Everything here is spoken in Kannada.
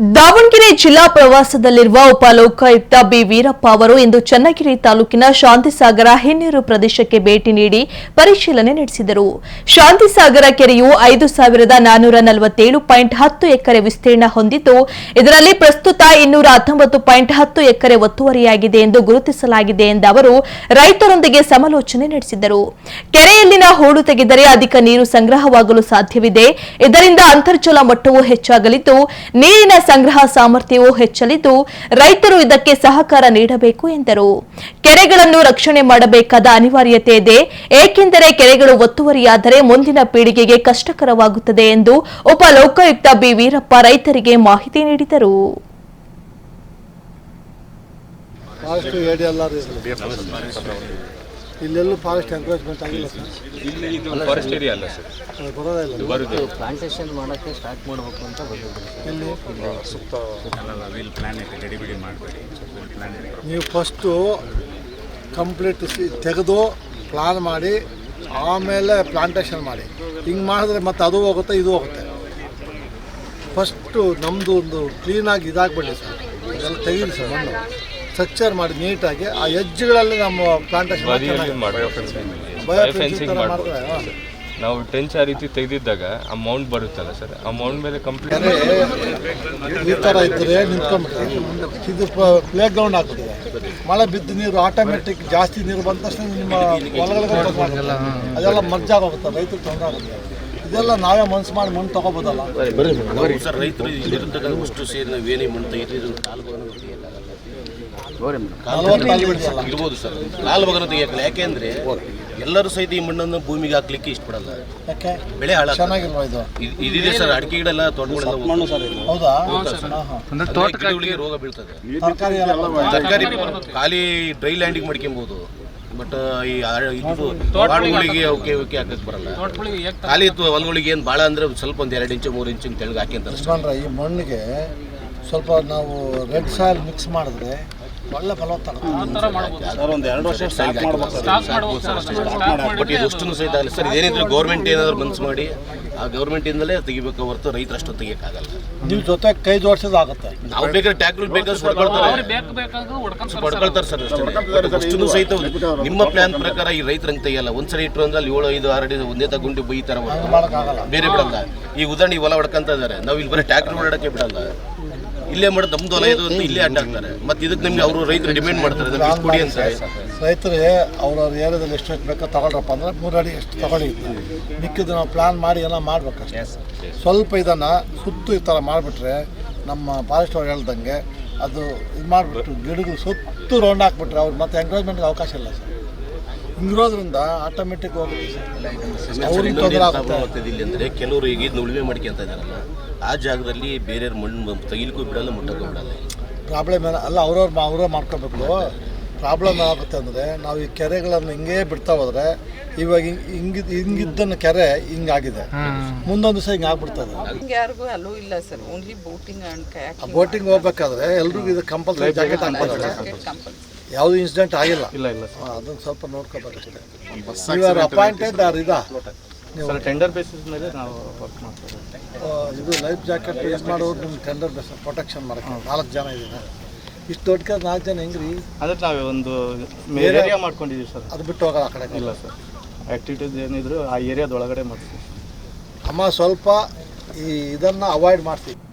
ದಾವಣಗೆರೆ ಜಿಲ್ಲಾ ಪ್ರವಾಸದಲ್ಲಿರುವ ಉಪಲೋಕಾಯುಕ್ತ ಬಿ. ವೀರಪ್ಪ ಅವರು ಇಂದು ಚನ್ನಗಿರಿ ತಾಲೂಕಿನ ಶಾಂತಿಸಾಗರ ಹಿನ್ನೀರು ಪ್ರದೇಶಕ್ಕೆ ಭೇಟಿ ನೀಡಿ ಪರಿಶೀಲನೆ ನಡೆಸಿದರು. ಶಾಂತಿಸಾಗರ ಕೆರೆಯು ಐದು ಸಾವಿರದ ನಾನ್ನೂರ ನಲವತ್ತೇಳು ಪಾಯಿಂಟ್ ಹತ್ತು ಎಕರೆ ವಿಸ್ತೀರ್ಣ ಹೊಂದಿದ್ದು, ಇದರಲ್ಲಿ ಪ್ರಸ್ತುತ ಇನ್ನೂರ ಹತ್ತೊಂಬತ್ತು ಪಾಯಿಂಟ್ ಹತ್ತು ಎಕರೆ ಒತ್ತುವರಿಯಾಗಿದೆ ಎಂದು ಗುರುತಿಸಲಾಗಿದೆ ಎಂದ ಅವರು, ರೈತರೊಂದಿಗೆ ಸಮಾಲೋಚನೆ ನಡೆಸಿದರು. ಕೆರೆಯಲ್ಲಿನ ಹೂಳು ತೆಗೆದರೆ ಅಧಿಕ ನೀರು ಸಂಗ್ರಹವಾಗಲು ಸಾಧ್ಯವಿದೆ. ಇದರಿಂದ ಅಂತರ್ಜಲ ಮಟ್ಟವೂ ಹೆಚ್ಚಾಗಲಿದ್ದು, ನೀರಿನ ಸಂಗ್ರಹ ಸಾಮರ್ಥ್ಯವೂ ಹೆಚ್ಚಲಿದ್ದು, ರೈತರು ಇದಕ್ಕೆ ಸಹಕಾರ ನೀಡಬೇಕು ಎಂದರು. ಕೆರೆಗಳನ್ನು ರಕ್ಷಣೆ ಮಾಡಬೇಕಾದ ಅನಿವಾರ್ಯತೆ ಇದೆ. ಏಕೆಂದರೆ ಕೆರೆಗಳು ಒತ್ತುವರಿಯಾದರೆ ಮುಂದಿನ ಪೀಳಿಗೆಗೆ ಕಷ್ಟಕರವಾಗುತ್ತದೆ ಎಂದು ಉಪ ಲೋಕಾಯುಕ್ತ ಬಿ ವೀರಪ್ಪ ರೈತರಿಗೆ ಮಾಹಿತಿ ನೀಡಿದರು. ಇಲ್ಲೆಲ್ಲೂ ಫಾರೆಸ್ಟ್ ಎನ್ಕ್ರೋಚ್ಮೆಂಟ್ ಆಗಿಲ್ಲ ಸರ್. ಇಲ್ಲಿ ಇದು ಫಾರೆಸ್ಟ್ ಏರಿಯಾ ಅಲ್ಲ ಸರ್. ಅದು ಬರೋದೇ ಇಲ್ಲ. ಬರುತ್ತೆ ಪ್ಲಾಂಟೇಶನ್ ಮಾಡೋಕ್ಕೆ ಸ್ಟಾರ್ಟ್ ಮಾಡಬೇಕು ಅಂತ ಬಂದಿದ್ದೀವಿ ಇಲ್ಲಿ ಸುತ್ತ ವಿಲ್ ಪ್ಲಾನ್ ಇದೆ. ರೆಡಿ ಮಾಡಬೇಡಿ. ನೀವು ಫಸ್ಟು ಕಂಪ್ಲೀಟ್ ತೆಗೆದು ಪ್ಲಾನ್ ಮಾಡಿ ಆಮೇಲೆ ಪ್ಲಾಂಟೇಶನ್ ಮಾಡಿ. ಹಿಂಗೆ ಮಾಡಿದ್ರೆ ಮತ್ತೆ ಅದು ಹೋಗುತ್ತೆ ಇದು ಹೋಗುತ್ತೆ. ಫಸ್ಟು ನಮ್ಮದು ಒಂದು ಕ್ಲೀನಾಗಿ ಇದಾಗ್ಬಿಡಿ ಸರ್. ಇದೆಲ್ಲ ತೆಗೀರಿ ಸರ್ ಮಣ್ಣು ಸ್ಟ್ರಕ್ಚರ್ ಮಾಡಿ ನೀಟಾಗಿ ಆ ಎಜ್ಜುಗಳಲ್ಲಿ ನಮ್ಮ ಪ್ಲಾಂಟೇಶನ್ ಬದಿಯಲ್ಲಿ ಮಾಡೋ ಬಯೋ ಫೆನ್ಸಿಂಗ್ ಮಾಡಿದ್ರೆ ನಾವು ಟೆಂಚ್ ಆ ರೀತಿ ತೆಗೆದಿದ್ದಾಗ ಅಮೌಂಟ್ ಮೌಂಟ್ ಬರುತ್ತಲ್ಲ ಸರ್ ಅಮೌಂಟ್ ಮೌಂಟ್ ಮೇಲೆ ಕಂಪ್ಲೀಟ್ ಈ ಥರ ಇದ್ದರೆ ನಿಂತ್ಕೊಂಡ್ಬಿಟ್ರೆ ಇದು ಪ್ಲೇ ಗ್ರೌಂಡ್ ಆಗ್ತದೆ. ಮಳೆ ಬಿದ್ದು ನೀರು ಆಟೋಮೆಟಿಕ್ ಜಾಸ್ತಿ ನೀರು ಬಂದ ತಕ್ಷಣ ನಿಮ್ಮ ಹೊಲಗಳಿಗೆ. ಅದೆಲ್ಲ ಮರ್ಜಾಗೋಗುತ್ತೆ ರೈತರು ತೊಂದರೆ ಆಗುತ್ತೆ ಇದೆಲ್ಲ ನಾವೇ ಮನ್ಸು ಮಾಡಿ ಮಣ್ಣು ತಗೋಬೋದಲ್ಲ. ರೈತರು ಇಲ್ಲಿರ್ತಕ್ಕಂಥ ಅಷ್ಟು ಸೇರಿ ನಾವೇನೇ ಮಣ್ಣು ತೆಗಿತೀವಿ ಇದನ್ನು ಕಾಲು ಇರ್ಬೋದು ಸರ್. ತೆಗಿಯಕ್ಕಲ್ಲ. ಯಾಕೆಂದ್ರೆ ಎಲ್ಲರೂ ಸಹಿತ ಈ ಮಣ್ಣನ್ನು ಭೂಮಿಗೆ ಹಾಕ್ಲಿಕ್ಕೆ ಇಷ್ಟಪಡಲ್ಲ. ಯಾಕೆ? ಬೆಳೆ ಹಾಳ ಚೆನ್ನಾಗಿಲ್ವಾ ಇದು? ಇದಿದೆ ಸರ್. ಅಡಿಕೆ ಗಿಡ ತೋಟಗಳಿಗೆ ರೋಗ ಬೀಳ್ತದೆ. ತರಕಾರಿ ಖಾಲಿ ಡ್ರೈ ಲ್ಯಾಂಡಿಂಗ್ ಮಾಡ್ಕೊಬೋದು. ಬಟ್ ಈ ಕಾಡುಗಳಿಗೆ ಓಕೆ ಓಕೆ ಹಾಕಕ್ ಬರಲ್ಲ. ಖಾಲಿ ಇತ್ತು ಹೊಲಗಳಿಗೆ ಏನು ಭಾಳ ಅಂದ್ರೆ ಒಂದ್ ಸ್ವಲ್ಪ ಒಂದು ಎರಡು ಇಂಚು ಮೂರು ಇಂಚು ತೆಳಗೆ ಹಾಕಿ ಅಷ್ಟೇ. ಯಜಮಾನ್ರೆ ಈ ಮಣ್ಣಿಗೆ ಸ್ವಲ್ಪ ನಾವು ರೆಡ್ ಸಾಯಿಲ್ ಮಿಕ್ಸ್ ಮಾಡಿದ್ರೆ ಒಳ್ಳೆ ಬಟ್ ಅಷ್ಟನ್ನು ಸಹಿತ ಆಗಲ್ಲ. ಸರ್ ಇದೇನಿದ್ರು ಗೌರ್ಮೆಂಟ್ ಏನಾದ್ರು ಮನ್ಸು ಮಾಡಿ ಆ ಗೌರ್ಮೆಂಟ್ ಇಂದಲೇ ತೆಗಿಬೇಕು ಹೊರತು ರೈತರು ಅಷ್ಟು ತೆಗಿಯಕ್ಕಾಗಲ್ಲ. ನಿಮ್ಮ ಜೊತೆ ಕೈ ಜೋಡಿಸೋದಾಗುತ್ತೆ ನಾವು ಬೇಕಾದ್ರೆ ಟ್ಯಾಕ್ಟರ್ ಬೇಕಾದ್ರೆ ಹೊಡ್ಕೊಳ್ತಾರೆ. ಹೊಡ್ಕೊಳ್ತಾರೆ ಸರ್ ಅಷ್ಟೇ. ಅಷ್ಟನ್ನು ಸಹಿತ ನಿಮ್ಮ ಪ್ಲಾನ್ ಪ್ರಕಾರ ಈ ರೈತರಂಗೆ ತೆಗಿಯಲ್ಲ. ಒಂದ್ಸರಿ ಇಟ್ಟರು ಅಂದ್ರೆ ಅಲ್ಲಿ ಏಳು ಐದು ಆರು ಅಡಿ ಒಂದೇ ತಗೊಂಡು ಬೈತಾರ ಹೊರ್ತು ಮಾಡೋಕ್ಕಾಗಲ್ಲ. ಬೇರೆ ಬಿಡಲ್ಲ. ಈ ಉದಾಹರಣೆ ಈ ಹೊಲ ಹೊಡ್ಕೊಂತ ಇದಾರೆ. ನಾವು ಇಲ್ಲಿ ಬರೀ ಟ್ಯಾಕ್ಟರ್ ಓಡಾಡಕ್ಕೆ ಬಿಡಲ್ಲ. ಇಲ್ಲೇ ಮಾಡಿ ನಮ್ದು ಹೊಲ ಇದು ಅಂತ ಇಲ್ಲೇ ಅಡ್ಡಾಕ್ತಾರೆ ಮತ್ತೆ ಇದಕ್ಕೆ ನಿಮ್ಗೆ ಅವರು ರೈತರು ಡಿಮ್ಯಾಂಡ್ ಮಾಡ್ತಾರೆ ನಮ್ಗೆ ಕೊಡಿ ಅಂತ ಅವ್ರವ್ರ ಏರಿಯಾದಲ್ಲಿ ಎಷ್ಟು ಎಷ್ಟು ಬೇಕೋ ತಗೊಳ್ರಪ್ಪ ಅಂದ್ರೆ ಮೂರು ಅಡಿ ಎಷ್ಟು ತಗೊಳ್ಳಿ ಮಿಕ್ಕಿದ್ದು ನಾವು ಪ್ಲಾನ್ ಮಾಡಿ ಎಲ್ಲ ಮಾಡ್ಬೇಕಷ್ಟೇ. ಸ್ವಲ್ಪ ಇದನ್ನು ಸುತ್ತು ಈ ಥರ ಮಾಡಿಬಿಟ್ರೆ ನಮ್ಮ ಫಾರೆಸ್ಟ್ ಅವ್ರು ಹೇಳ್ದಂಗೆ ಅದು ಇದು ಮಾಡಿಬಿಟ್ಟು ಗಿಡಗಳು ಸುತ್ತು ರೌಂಡ್ ಹಾಕ್ಬಿಟ್ರೆ ಅವ್ರು ಮತ್ತೆ ಎಂಕರೇಜ್ಮೆಂಟ್ಗೆ ಅವಕಾಶ ಇಲ್ಲ ಸರ್ ಹಿಂಗಿರೋದ್ರಿಂದ ಆಟೋಮೆಟಿಕ್ ಹೋಗುತ್ತೆ ಸರ್ ಅವ್ರಿಗೆ ಆಗುತ್ತೆ ಇಲ್ಲಿ ಅಂದ್ರೆ ಕೆಲವರು ಈಗ ಇದನ್ನ ಉಳುಮೆ ಮಾಡ್ಕೊಂತ ಇದ್ದಾರಲ್ಲ ಆ ಜಾಗದಲ್ಲಿ ಬೇರೆಯವ್ರ ಮಣ್ಣು ತೆಗಿಲಿಕ್ಕೂ ಬಿಡಲ್ಲ ಮುಟ್ಟಕ್ಕೂ ಬಿಡಲ್ಲ. ಪ್ರಾಬ್ಲಮ್ ಏನ ಅಲ್ಲ ಅವ್ರವ್ರು ಅವರೇ ಮಾಡ್ಕೋಬೇಕು. ಪ್ರಾಬ್ಲಮ್ ಏನಾಗುತ್ತೆ ಅಂದರೆ ನಾವು ಈ ಕೆರೆಗಳನ್ನು ಹಿಂಗೆ ಬಿಡ್ತಾ ಹೋದ್ರೆ ಇವಾಗ ಹಿಂಗೆ ಹಿಂಗಿದ್ ಹಿಂಗಿದ್ದನ್ನ ಕೆರೆ ಹಿಂಗಾಗಿದೆ. ಮುಂದೊಂದು ದಿವಸ ಹಿಂಗೆ ಆಗ್ಬಿಡ್ತದೆ ನಮ್ಗೆ ಯಾರಿಗೂ ಅಲ್ಲೂ ಇಲ್ಲ sir. Only boating and boating ಹೋಗ್ಬೇಕಾದ್ರೆ ಎಲ್ರಿಗೂ ಇದು ಕಂಪಲ್ಸರಿ ಜಾಕೆಟ್ ಕಂಪಲ್ಸರಿ ಯಾವುದು ಇನ್ಸಿಡೆಂಟ್ ಆಗಿಲ್ಲ. ಇಲ್ಲ ಇಲ್ಲ ಅದನ್ನು ಸ್ವಲ್ಪ ನೋಡ್ಕೋಬೇಕಷ್ಟೇ. ಯು ಆರ್ ಅಪಾಯಿಂಟೆಡ್ ಆರ್ ಇದಾ. ಸರ್ ಟೆಂಡರ್ ಬೇಸಿಸ್ ಮೇಲೆ ನಾವು ವರ್ಕ್ ಮಾಡ್ತೀವಿ. ಇದು ಲೈಫ್ ಜಾಕೆಟ್ ಯೂಸ್ ಮಾಡೋರು ನಿಮ್ಗೆ ಟೆಂಡರ್ ಬೇಸ್ ಪ್ರೊಟೆಕ್ಷನ್ ಮಾಡ್ಕೊಂಡು ನಾಲ್ಕು ಜನ ಇದ್ದೀರಾ? ಇಷ್ಟು ದೊಡ್ಡ ನಾಲ್ಕು ಜನ ಹೆಂಗ್ರಿ? ಅಂದ್ರೆ ನಾವು ಒಂದು ಏರಿಯಾ ಮಾಡ್ಕೊಂಡಿದ್ದೀವಿ ಸರ್. ಅದು ಬಿಟ್ಟು ಹೋಗಲ್ಲ ಆ ಕಡೆ ಇಲ್ಲ ಸರ್. ಆ್ಯಕ್ಟಿವಿಟೀಸ್ ಏನಿದ್ರು ಆ ಏರಿಯಾದೊಳಗಡೆ ಮಾಡ್ತೀವಿ. ಅಮ್ಮ ಸ್ವಲ್ಪ ಈ ಇದನ್ನು ಅವಾಯ್ಡ್ ಮಾಡ್ತೀವಿ.